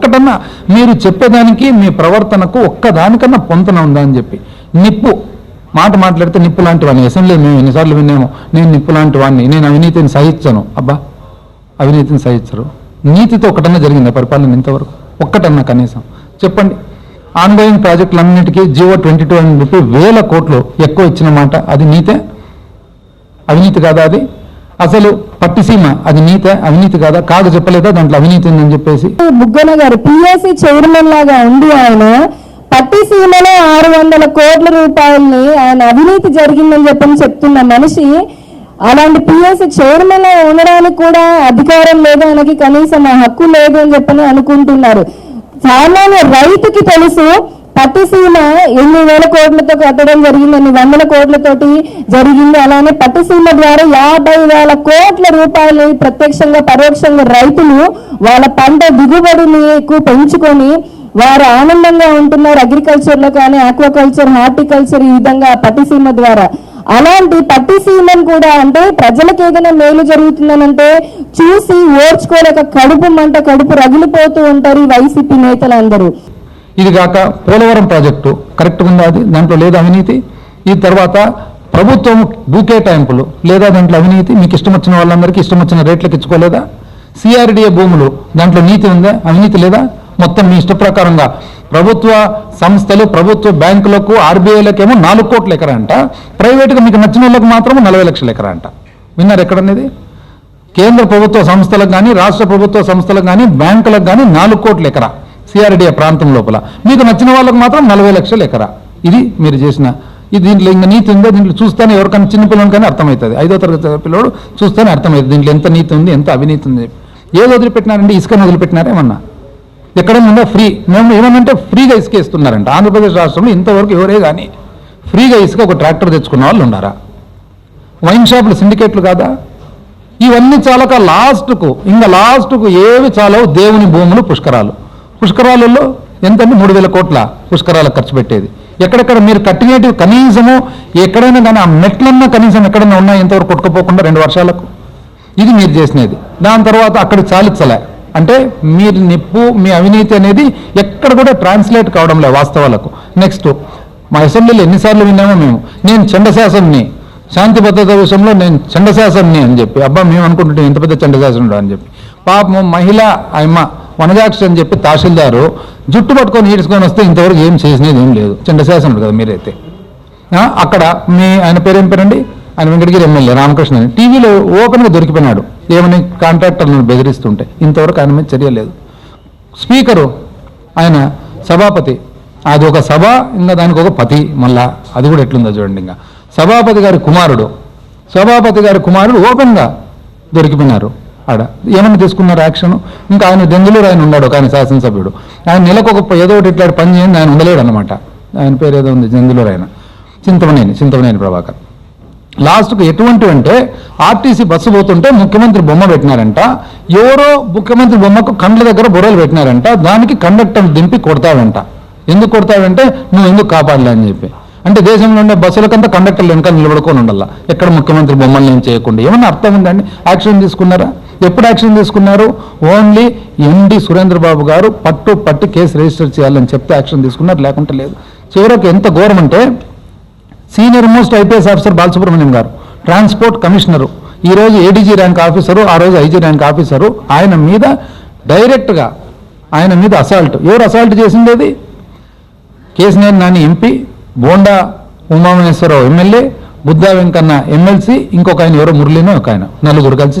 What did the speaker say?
ఒక్కటన్నా మీరు చెప్పేదానికి మీ ప్రవర్తనకు ఒక్కదానికన్నా పొంతన ఉందా అని చెప్పి. నిప్పు. మాట మాట్లాడితే నిప్పు లాంటి వాడిని అసెంబ్లీ మేము ఎన్నిసార్లు విన్నాము నేను నిప్పు లాంటి వాడిని నేను అవినీతిని సహించను. అబ్బా! అవినీతిని సహించరు. నీతితో ఒకటన్నా జరిగిందా పరిపాలన ఇంతవరకు? ఒక్కటన్నా కనీసం. చెప్పండి. ఆన్గోయింగ్ ప్రాజెక్టులన్నిటికీ జియో ట్వంటీ టూ అని చెప్పి వేల కోట్లు ఎక్కువ ఇచ్చిన మాట. అది నీతే? అవినీతి కాదా అది? అసలు పట్టిసీమ అది నీతే అవినీతి కాదా? కాదు చెప్పలేదా? దాంట్లో అవినీతి ఉందని చెప్పేసి. బుగ్గన గారు పిఎస్సి చైర్మన్ లాగా ఉండి ఆయన పట్టిసీమలో ఆరు వందల కోట్ల రూపాయల్ని ఆయన అవినీతి జరిగిందని చెప్పని చెప్తున్న మనిషి అలాంటి పిఎస్సి చైర్మన్లో ఉండడానికి కూడా అధికారం లేదు ఆయనకి కనీసం ఆ హక్కు లేదు అని చెప్పని అనుకుంటున్నారు. సామాన్య రైతుకి తెలుసు పట్టిసీమ ఎన్ని వేల కోట్లతో కట్టడం జరిగింది ఎన్ని వందల కోట్లతోటి జరిగింది అలానే పట్టిసీమ ద్వారా యాభై వేల కోట్ల రూపాయలు ప్రత్యక్షంగా పరోక్షంగా రైతులు వాళ్ళ పంట దిగుబడిని ఎక్కువ పెంచుకొని వారు ఆనందంగా ఉంటున్నారు. అగ్రికల్చర్లో కానీ ఆక్వాకల్చర్ హార్టికల్చర్ ఈ విధంగా పట్టిసీమ ద్వారా. అలాంటి పట్టిసీమను కూడా అంటే ప్రజలకు ఏదైనా మేలు జరుగుతుందనంటే చూసి ఓర్చుకోలేక కడుపు మంట కడుపు రగిలిపోతూ ఉంటారు ఈ వైసీపీ నేతలందరూ. ఇది కాక పోలవరం ప్రాజెక్టు కరెక్ట్గా ఉందా అది? దాంట్లో లేదా అవినీతి? ఈ తర్వాత ప్రభుత్వం భూకేటాయింపులు లేదా దాంట్లో అవినీతి? మీకు ఇష్టం వచ్చిన వాళ్ళందరికీ ఇష్టం వచ్చిన రేట్లకు ఇచ్చుకోలేదా? సిఆర్డిఏ భూములు దాంట్లో నీతి ఉందా? అవినీతి లేదా? మొత్తం మీ ఇష్ట ప్రకారంగా. ప్రభుత్వ సంస్థలు ప్రభుత్వ బ్యాంకులకు ఆర్బీఐలకేమో నాలుగు కోట్ల ఎకరా అంట ప్రైవేట్గా మీకు నచ్చిన వాళ్ళకి మాత్రం నలభై లక్షల ఎకరా అంట విన్నారు ఎక్కడనేది? కేంద్ర ప్రభుత్వ సంస్థలకు కానీ రాష్ట్ర ప్రభుత్వ సంస్థలకు కానీ బ్యాంకులకు కానీ నాలుగు కోట్ల ఎకరా. సిఆర్డిఏ ప్రాంతం లోపల. మీకు నచ్చిన వాళ్ళకి మాత్రం నలభై లక్షల ఎకరా. ఇది మీరు చేసిన ఇది దీంట్లో ఇంకా నీతి ఉందో దీంట్లో చూస్తేనే ఎవరికైనా చిన్నపిల్లని కానీ అర్థమవుతుంది. ఐదో తరగతి పిల్లడు చూస్తేనే అర్థమవుతుంది. దీంట్లో ఎంత నీతి ఉంది ఎంత అవినీతి ఉంది. ఏది వదిలిపెట్టినారండి ఇసుకని వదిలిపెట్టినారేమన్నా ఎక్కడైనా ఉందా ఫ్రీ? మేము ఏమనంటే ఫ్రీగా ఇసుక ఇస్తున్నారంట ఆంధ్రప్రదేశ్ రాష్ట్రంలో ఇంతవరకు ఎవరే కానీ ఫ్రీగా ఇసుక ఒక ట్రాక్టర్ తెచ్చుకున్న వాళ్ళు ఉన్నారా వైన్ షాపులు సిండికేట్లు కాదా? ఇవన్నీ చాలక లాస్ట్కు ఇంకా లాస్ట్కు ఏవి చాలవు దేవుని భూములు పుష్కరాలు. పుష్కరాలలో ఎంతండి? మూడు వేల కోట్ల పుష్కరాలకు ఖర్చు పెట్టేది. ఎక్కడెక్కడ మీరు కట్టినట్టు కనీసము ఎక్కడైనా కానీ ఆ మెట్లన్నా కనీసం ఎక్కడైనా ఉన్నాయి ఇంతవరకు కొట్టుకుపోకుండా రెండు వర్షాలకు? ఇది మీరు చేసినది. దాని తర్వాత అక్కడికి చాలించలే. అంటే మీరు నిప్పు మీ అవినీతి అనేది ఎక్కడ కూడా ట్రాన్స్లేట్ కావడం లేదు వాస్తవాలకు. నెక్స్ట్ మా అసెంబ్లీలో ఎన్నిసార్లు విన్నామో మేము. నేను చండశాసన్ని శాంతి భద్రత విషయంలో నేను చండశాసన్ని అని చెప్పి. అబ్బా మేము అనుకుంటుంటే ఇంత పెద్ద చండశాసనుడు అని చెప్పి. పాపం మహిళ ఆయమ్మ వనజాక్షి అని చెప్పి తహసీల్దారు జుట్టు పట్టుకొని ఈడ్చుకొని వస్తే ఇంతవరకు ఏం చేసినది ఏం లేదు. చండశాసనుడు కదా మీరైతే. అక్కడ మీ ఆయన పేరు ఏం పేరండి? ఆయన వెంకటగిరి ఎమ్మెల్యే రామకృష్ణ అని. టీవీలో ఓపెన్గా దొరికిపోయినాడు. ఏమని కాంట్రాక్టర్లను బెదిరిస్తుంటే. ఇంతవరకు ఆయన మీద చర్య లేదు. స్పీకరు ఆయన సభాపతి అది ఒక సభ ఇంకా దానికి ఒక పతి మళ్ళా. అది కూడా ఎట్లుందో చూడండి ఇంకా. సభాపతి గారి కుమారుడు సభాపతి గారి కుమారుడు ఓపెన్గా దొరికిపోయినారు. ఆడ. ఏమన్నా తీసుకున్నారు యాక్షన్? ఇంకా ఆయన దెందులూరు ఆయన ఉన్నాడు ఒక ఆయన శాసనసభ్యుడు. ఆయన నెలకు ఒక ఏదో ఒకటి ఇట్లాంటి పని చేయండి ఆయన ఉండలేడు అనమాట ఆయన పేరు ఏదో ఉంది దెందులూరు ఆయన. చింతమనేని చింతమనేని ప్రభాకర్. లాస్ట్కు ఎటువంటి అంటే ఆర్టీసీ బస్సు పోతుంటే ముఖ్యమంత్రి బొమ్మ పెట్టినారంట. ఎవరో ముఖ్యమంత్రి బొమ్మకు కండ్ల దగ్గర బుర్రలు పెట్టినారంట. దానికి కండక్టర్ దింపి కొడతాడంట. ఎందుకు కొడతాడంటే నువ్వు ఎందుకు కాపాడలే అని చెప్పి. అంటే దేశంలో ఉండే బస్సులకంతా కండక్టర్లు వెనక నిలబడుకొని ఉండాల. ఎక్కడ ముఖ్యమంత్రి బొమ్మల్ని ఏం చేయకుండా? ఏమన్నా అర్థం ఉందండి యాక్షన్ తీసుకున్నారా? ఎప్పుడు యాక్షన్ తీసుకున్నారు? ఓన్లీ ఎండి సురేంద్ర బాబు గారు పట్టు పట్టు కేసు రిజిస్టర్ చేయాలని చెప్తే యాక్షన్ తీసుకున్నారు లేకుంటే లేదు. చివరకు ఎంత ఘోరం అంటే senior most IPS officer Balasubrahmanyam garu transport commissioner ఈ రోజు ఏడీజీ ర్యాంక్ ఆఫీసరు ఆ రోజు ఐజీ ర్యాంక్ ఆఫీసరు ఆయన మీద డైరెక్ట్గా ఆయన మీద అసాల్ట్. ఎవరు assault చేసిండేది Kesineni Nani MP Bonda Umamaheswararao MLA Buddha Venkanna MLC ఇంకొక ఆయన ఎవరో మురళీనో ఒక ఆయన నలుగురు కలిసి